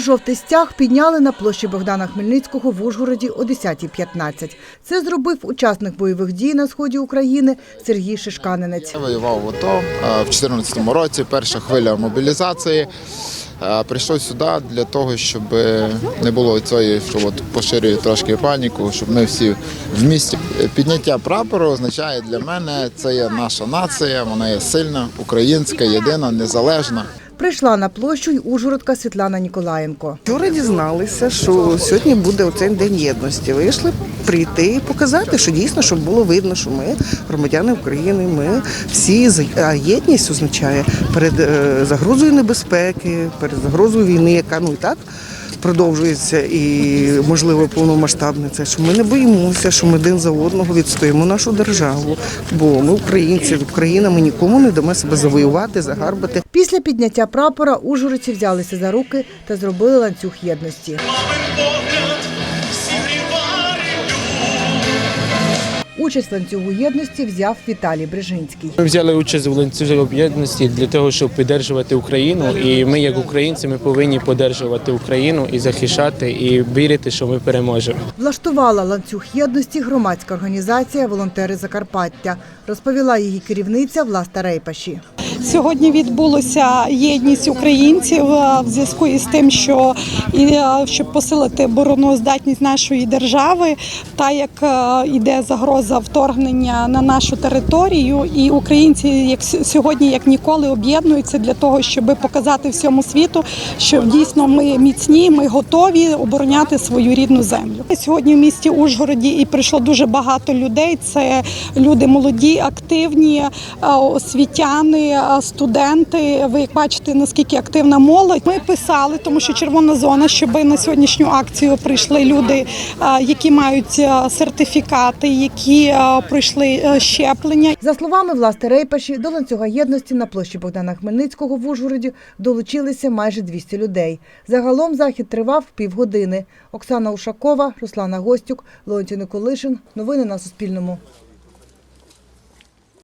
Синьо-жовтий стяг підняли на площі Богдана Хмельницького в Ужгороді о 10.15. Це зробив учасник бойових дій на сході України Сергій Шишканинець. Воював в АТО в 2014 році, перша хвиля мобілізації. Прийшов сюди для того, щоб не було цієї, що от поширює трошки паніку, щоб ми всі в місті. Підняття прапору означає для мене, це є наша нація, вона є сильна, українська, єдина, незалежна. Прийшла на площу й Ужгородка Світлана Ніколаєнко. Вчора дізналися, що сьогодні буде оцей день єдності. Вийшли прийти і показати, що дійсно, щоб було видно, що ми громадяни України. Ми всі а єдність означає перед е, загрозою небезпеки, перед загрозою війни, яка ну і так. Продовжується і можливо повномасштабне це, що ми не боїмося, що ми один за одного відстоїмо нашу державу. Бо ми українці, Україна, ми нікому не дамо себе завоювати, загарбати. Після підняття прапора ужгородці взялися за руки та зробили ланцюг єдності. Участь в ланцюгу єдності взяв Віталій Брижинський. Ми взяли участь в ланцюгу єдності для того, щоб підтримувати Україну. І ми, як українці, ми повинні підтримувати Україну і захищати, і вірити, що ми переможемо. Влаштувала ланцюг єдності громадська організація Волонтери Закарпаття, розповіла її керівниця Власта Рейпаші. Сьогодні відбулася єдність українців в зв'язку із тим, що і, щоб посилити обороноздатність нашої держави, та як е, йде загроза вторгнення на нашу територію, і українці, як сьогодні, як ніколи, об'єднуються для того, щоб показати всьому світу, що дійсно ми міцні, ми готові обороняти свою рідну землю. Сьогодні в місті Ужгороді і прийшло дуже багато людей. Це люди молоді, активні, освітяни, студенти. Ви як бачите, наскільки активна молодь. Ми писали, тому що червона зона, щоб на сьогоднішню акцію прийшли люди, е, які мають е, сертифікати, які е, пройшли щеплення. За словами Власти Рейпаші, до ланцюга єдності на площі Богдана Хмельницького в Ужгороді долучилися майже 200 людей. Загалом захід тривав півгодини. Оксана Ушакова, Руслана Гостюк, Леонтій Николишин. Новини на Суспільному.